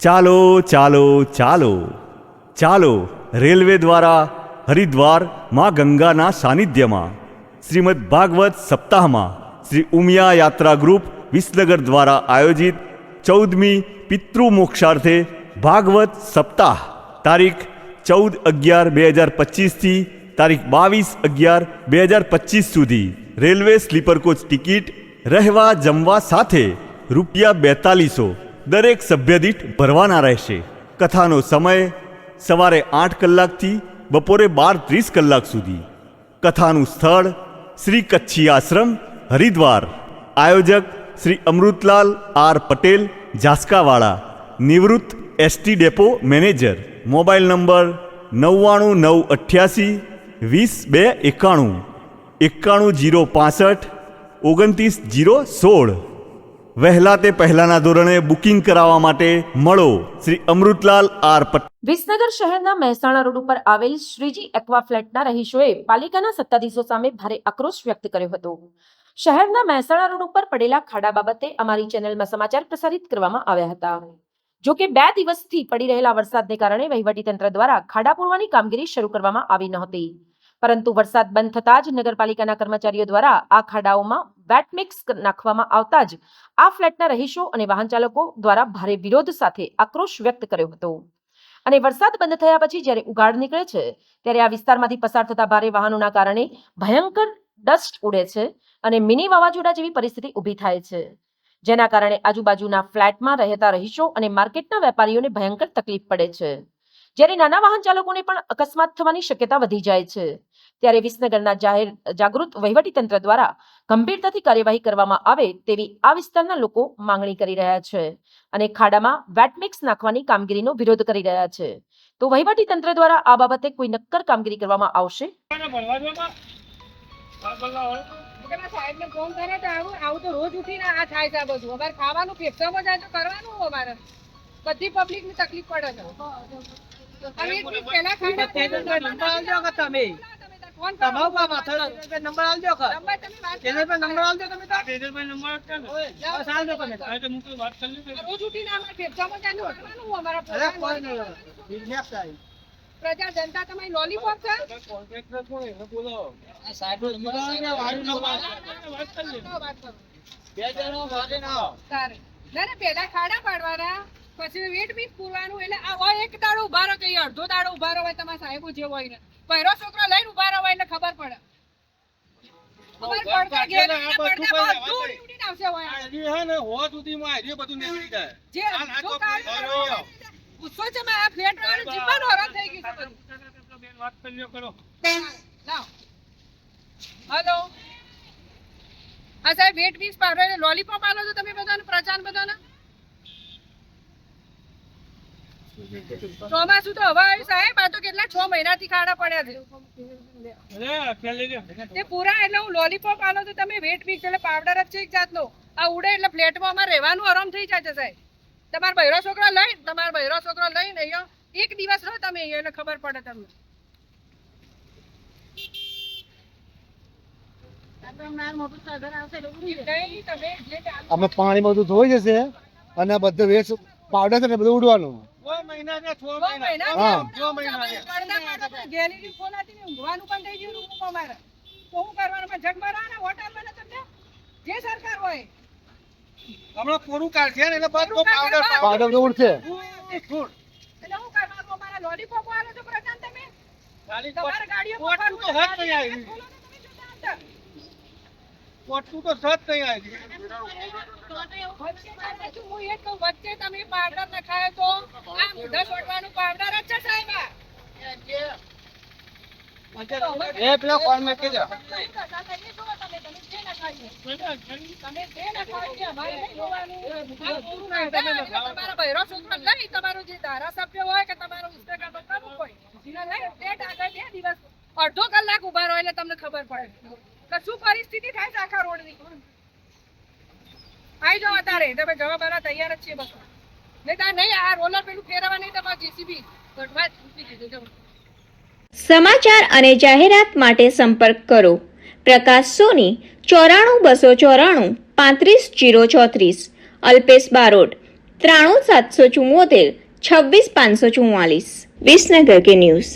ચાલો ચાલો ચાલો. ચાલો, રેલવે દ્વારા હરિદ્વાર મા ગંગાના સાનિધ્યમાં. શ્રીમદ ભાગવત સપ્તાહમાં શ્રી ઉમિયા યાત્રા ગ્રુપ વિસનગર દ્વારા આયોજિત ચૌદમી પિતૃ મોક્ષાર્થે ભાગવત સપ્તાહ, તારીખ ચૌદ અગિયાર બે હજાર પચીસથી તારીખ બાવીસ અગિયાર બે હજાર પચીસ સુધી. રેલવે સ્લીપર કોચ ટિકિટ રહેવા જમવા સાથે રૂપિયા બેતાલીસો દરેક સભ્ય દીઠ ભરવાના રહેશે. કથાનો સમય સવારે આઠ કલાકથી બપોરે બાર ત્રીસ કલાક સુધી. કથાનું સ્થળ શ્રી કચ્છી આશ્રમ, હરિદ્વાર. આયોજક શ્રી અમૃતલાલ આર પટેલ, ઝાસ્કાવાળા, નિવૃત્ત ST depot manager. Mobile number નવ્વાણું નવ અઠ્યાસી વીસ બે એકાણું. એકાણું જીરો પાસઠ, ઓગણત્રીસ જીરો સોળ. વહેલા તે પહેલાના ધોરણે બુકિંગ કરાવવા માટે મળો. શ્રી અમૃતલાલ આર પટેલ વિસનગર શહેરના મહેસાણા રોડ ઉપર આવેલ શ્રીજી એક્વા ફ્લેટના રહીશોએ પાલિકાના સત્તાધીશો સામે ભારે આક્રોશ વ્યક્ત કર્યો હતો. શહેરના મહેસાણા રોડ ઉપર પડેલા ખાડા બાબતે અમારી ચેનલમાં સમાચાર પ્રસારિત કરવામાં આવ્યા હતા. જો કે બે દિવસથી પડી રહેલા વરસાદને કારણે વહીવટીતંત્ર દ્વારા ખાડા પૂરવાની કામગીરી શરૂ કરવામાં આવી નહોતી. પરંતુ વરસાદ બંધ થતાં જ નગરપાલિકાના કર્મચારીઓ દ્વારા આ ખાડાઓમાં વેટ મિક્સ નાખવામાં આવતા જ આ ફ્લેટના રહીશો અને વાહન ચાલકો દ્વારા ભારે વિરોધ સાથે આક્રોશ વ્યક્ત કર્યો હતો. અને વરસાદ બંધ થયા પછી જ્યારે ઉગાડ નીકળે છે, ત્યારે આ વિસ્તારમાંથી પસાર થતા ભારે વાહનોના કારણે ભયંકર ડસ્ટ ઉડે છે અને મિની વાવાઝોડા જેવી પરિસ્થિતિ ઊભી થાય છે. જેના કારણે આજુબાજુના ફ્લેટમાં રહેતા રહીશો અને માર્કેટના વેપારીઓને ભયંકર તકલીફ પડે છે. જ્યારે નાના વાહન ચાલકોને પણ અકસ્માત થવાની શક્યતા વધી જાય છે. ત્યારે વિસનગરના જાહેર જાગૃત વહીવટીતંત્ર દ્વારા ગંભીરતાથી કાર્યવાહી કરવામાં આવે તેવી આ વિસ્તારના લોકો માંગણી કરી રહ્યા છે અને ખાડામાં વેટમિક્સ નાખવાની કામગીરીનો વિરોધ કરી રહ્યા છે. તો વહીવટીતંત્ર દ્વારા આ બાબતે કોઈ નક્કર કામગીરી કરવામાં આવશે? પેલા સાહેબને ફોન કરે તો આવું આવું તો રોજ ઉઠીને આ થાય છે બધું. અમારે ખાવાનું ફેફસામાં જાય તો કરવાનું અમારે. બધી પબ્લિકની તકલીફ પડે છે તમે તમે. તમારો પા માથા નંબર આલજો કે નંબર તમે વાત કરો. તેજસભાઈ નંબર આલજો તમે તાર તેજસભાઈ નંબર આપજો ને. બસ આલજો તમે તાર. તો હું વાત કરી લઉં. રોજ ઉઠીને અમારે ફેફસામાં જાય કરવાનું હોય અરે કોઈ નહીં. બિઝનેસ થાય. પ્રજા જનતા તમારી લોલીપોપ છે? કોન્ટ્રાક્ટર કોણ એને બોલો. આ વાળી વાત કરી કરો. બે જણો ના તારે. ના પેલા ખાડા પાડવાના. પછી વેટ બી પૂરવાનું એટલે આ હોય એક દાડો ઊભા રહો કે અડધો દાડો ઊભા રહો હોય તમારા સાહેબો જે હોય ને પહેરો છોકરો લઈને ઊભા રહો એટલે ખબર પડે. લોલીપોપ આલો છો તમે બધાને પ્રચાર બધાને? ચોમાસું તો હવે આવ્યું સાહેબ. આ તો કેટલા છ મહિનાથી ખાડા પડ્યા છે. તે પૂરા એટલે હું લોલીપોપ આનો તો તમે વેટ બીસ એટલે પાવડર જ છે એક જાતનો. આ ઉડે એટલે ફ્લેટમાં અમારે રહેવાનું આરામ થઈ જાય છે સાહેબ. તમારા બહેરો છોકરો લઈને તમારા બહેરો છોકરો લઈને અહીંયા એક દિવસ રહો તમે અહીંયા એટલે ખબર પડે તમને. અમે પાણી બધું ધોઈ જશે અને બધું વેસ્ટ પાવડર છે ને બધું ઉડવાનું. હા. ઊંઘવાનું પણ થઈ ગયું અમારે. તો શું કરવાનું? પણ જગ ભરાવાના, હોટલમાં ને તમને? જે સરકાર હોય. હમણાં કોરું કાઢશે ને એટલે બધું પાવડર હા. પાવડર તો ઉડશે એટલે શું કરવાનું? અમારા લોલીપોપ આલો છો પ્રશાંત તમે? ખાલી તમારા ગાડીઓ તો સત નહીં આવી. પોટલું તો સત નહીં આવી. હું એ કહું, વચ્ચે તમે પાવડર નખાયો તો આ મુઢા છોડવાનું પાવડર જ છે સાહેબ એ પેલા કોલ મેં કીધો તમે જે અમારે તમારા બૈરો છોકરો તમારો જે ધારાસભ્ય હોય કે તમારો ઇન્સ્પેક્ટર હોય, પ્રમુખ હોય, લઈ બે દિવસ અડધો કલાક ઊભા રહો એટલે તમને ખબર પડે શું પરિસ્થિતિ થાય છે આખા રોડની આવી જાઓ અત્યારે. તમે જવા આના તૈયાર જ છીએ બસ. નહીં તાર નહીં, આ રોલર પેલું ફેરવા નહીં તમારે જેસીબી ઘટવા છૂટી દીધું સમાચાર અને જાહેરાત માટે સંપર્ક કરો. પ્રકાશ સોની, ચોરાણું બસો ચોરાણું, પાંત્રીસ જીરો ચોત્રીસ. અલ્પેશ બારોટ, ત્રાણું સાતસો ચુમ્મોતેર છવ્વીસ પાંચસો ચુમ્માલીસ વિસનગર કે ન્યૂઝ.